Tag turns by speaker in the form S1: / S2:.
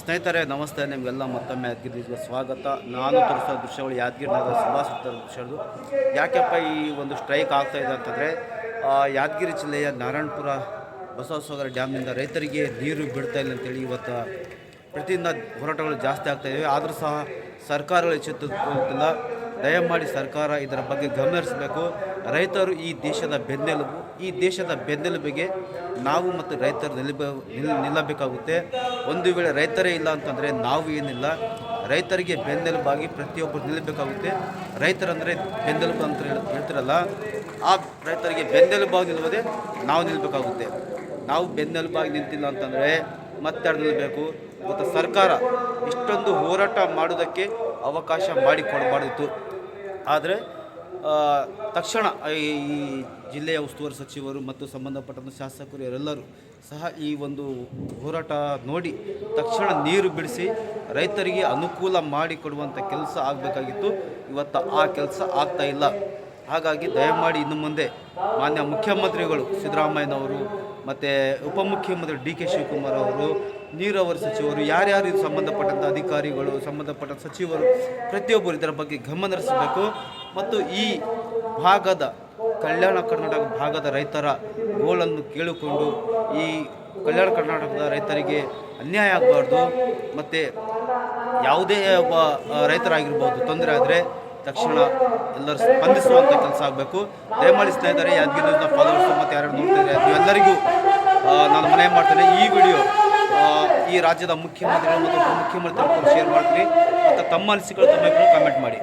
S1: ಸ್ನೇಹಿತರೆ, ನಮಸ್ತೆ. ನಿಮಗೆಲ್ಲ ಮತ್ತೊಮ್ಮೆ ಯಾದಗಿರಿಗೆ ಸ್ವಾಗತ. ನಾನು ತೋರಿಸೋ ದೃಶ್ಯಗಳು ಯಾದಗಿರಿ ನಗರ ಸುಭಾಷ್ ದೃಶ್ಯಗಳು. ಯಾಕೆಪ್ಪ ಈ ಒಂದು ಸ್ಟ್ರೈಕ್ ಆಗ್ತಾ ಇದೆ ಅಂತಂದರೆ ಯಾದಗಿರಿ ಜಿಲ್ಲೆಯ ನಾರಾಯಣಪುರ ಬಸವಸಾಗರ ಡ್ಯಾಮ್ನಿಂದ ರೈತರಿಗೆ ನೀರು ಬಿಡ್ತಾ ಇಲ್ಲ ಅಂತೇಳಿ ಇವತ್ತು ಪ್ರತಿದಿನ ಹೋರಾಟಗಳು ಜಾಸ್ತಿ ಆಗ್ತಾ ಇವೆ. ಆದರೂ ಸಹ ಸರ್ಕಾರಗಳು ಎಚ್ಚೆತ್ತುಕೊಳ್ಳುತ್ತಿಲ್ಲ ದಯಮಾಡಿ ಸರ್ಕಾರ ಇದರ ಬಗ್ಗೆ ಗಮನಿಸಬೇಕು ರೈತರು ಈ ದೇಶದ ಬೆನ್ನೆಲುಬು, ಈ ದೇಶದ ಬೆನ್ನೆಲುಬಿಗೆ ನಾವು ಮತ್ತು ರೈತರು ನಿಲ್ಲಬ ನಿಲ್, ನಿಲ್ಲಬೇಕಾಗುತ್ತೆ. ಒಂದು ವೇಳೆ ರೈತರೇ ಇಲ್ಲ ಅಂತಂದರೆ ನಾವು ಏನಿಲ್ಲ. ರೈತರಿಗೆ ಬೆನ್ನೆಲುಬಾಗಿ ಪ್ರತಿಯೊಬ್ಬರು ನಿಲ್ಲಬೇಕಾಗುತ್ತೆ. ರೈತರಂದರೆ ಬೆನ್ನೆಲುಬು ಅಂತ ಹೇಳಿ, ಹೇಳ್ತಿರಲ್ಲ. ಆ ರೈತರಿಗೆ ಬೆನ್ನೆಲುಬಾಗಿ ನಿಲ್ಲುವುದೇ ನಾವು ನಿಲ್ಲಬೇಕಾಗುತ್ತೆ. ನಾವು ಬೆನ್ನೆಲುಬಾಗಿ ನಿಂತಿಲ್ಲ ಅಂತಂದರೆ ಮತ್ತೆ ನಿಲ್ಲಬೇಕು ಮತ್ತು ಸರ್ಕಾರ ಇಷ್ಟೊಂದು ಹೋರಾಟ ಮಾಡೋದಕ್ಕೆ ಅವಕಾಶ ಮಾಡಿಕೊಡಬಾರ್ದಿತ್ತು. ಆದರೆ ತಕ್ಷಣ ಈ ಜಿಲ್ಲೆಯ ಉಸ್ತುವಾರಿ ಸಚಿವರು ಮತ್ತು ಸಂಬಂಧಪಟ್ಟಂಥ ಶಾಸಕರು ಇವರೆಲ್ಲರೂ ಸಹ ಈ ಒಂದು ಹೋರಾಟ ನೋಡಿ ತಕ್ಷಣ ನೀರು ಬಿಡಿಸಿ ರೈತರಿಗೆ ಅನುಕೂಲ ಮಾಡಿಕೊಡುವಂಥ ಕೆಲಸ ಆಗಬೇಕಾಗಿತ್ತು. ಇವತ್ತು ಆ ಕೆಲಸ ಆಗ್ತಾ ಇಲ್ಲ. ಹಾಗಾಗಿ ದಯಮಾಡಿ ಇನ್ನು ಮುಂದೆ ಮಾನ್ಯ ಮುಖ್ಯಮಂತ್ರಿಗಳು ಸಿದ್ದರಾಮಯ್ಯನವರು ಮತ್ತು ಉಪಮುಖ್ಯಮಂತ್ರಿ ಡಿ ಕೆ ಶಿವಕುಮಾರ್ ಅವರು, ನೀರಾವರಿ ಸಚಿವರು, ಯಾರ್ಯಾರು ಸಂಬಂಧಪಟ್ಟಂಥ ಅಧಿಕಾರಿಗಳು, ಸಂಬಂಧಪಟ್ಟ ಸಚಿವರು ಪ್ರತಿಯೊಬ್ಬರು ಇದರ ಬಗ್ಗೆ ಗಮನ ಹರಿಸಬೇಕು. ಮತ್ತು ಈ ಭಾಗದ ಕಲ್ಯಾಣ ಕರ್ನಾಟಕ ಭಾಗದ ರೈತರ ಗೋಳನ್ನು ಕೇಳಿಕೊಂಡು ಈ ಕಲ್ಯಾಣ ಕರ್ನಾಟಕದ ರೈತರಿಗೆ ಅನ್ಯಾಯ ಆಗಬಾರ್ದು. ಮತ್ತು ಯಾವುದೇ ಒಬ್ಬ ರೈತರಾಗಿರ್ಬೋದು, ತೊಂದರೆ ಆದರೆ ತಕ್ಷಣ ಎಲ್ಲರೂ ಸ್ಪಂದಿಸುವಂಥ ಕೆಲಸ ಆಗಬೇಕು. ದಯಮಾಡಿ ಸ್ನೇಹಿತರೆ, ಯಾದಗಿರಿ ನ್ಯೂಸ್ನ ಫಾಲೋವರ್ಸ್ ಮತ್ತು ಯಾರು ನೋಡ್ತಿದ್ದಾರೆ ನೀವೆಲ್ಲರಿಗೂ ನಾನು ಮನೆ ಮಾಡ್ತೇನೆ. ಈ ವಿಡಿಯೋ ಈ ರಾಜ್ಯದ ಮುಖ್ಯಮಂತ್ರಿಗಳು ಮತ್ತು ಉಪಮುಖ್ಯಮಂತ್ರಿಗಳು ಶೇರ್ ಮಾಡ್ತೀನಿ ಮತ್ತು ತಮ್ಮ ಅನಿಸಿಕೆಗಳು, ತಮ್ಮ ಕಮೆಂಟ್ ಮಾಡಿ.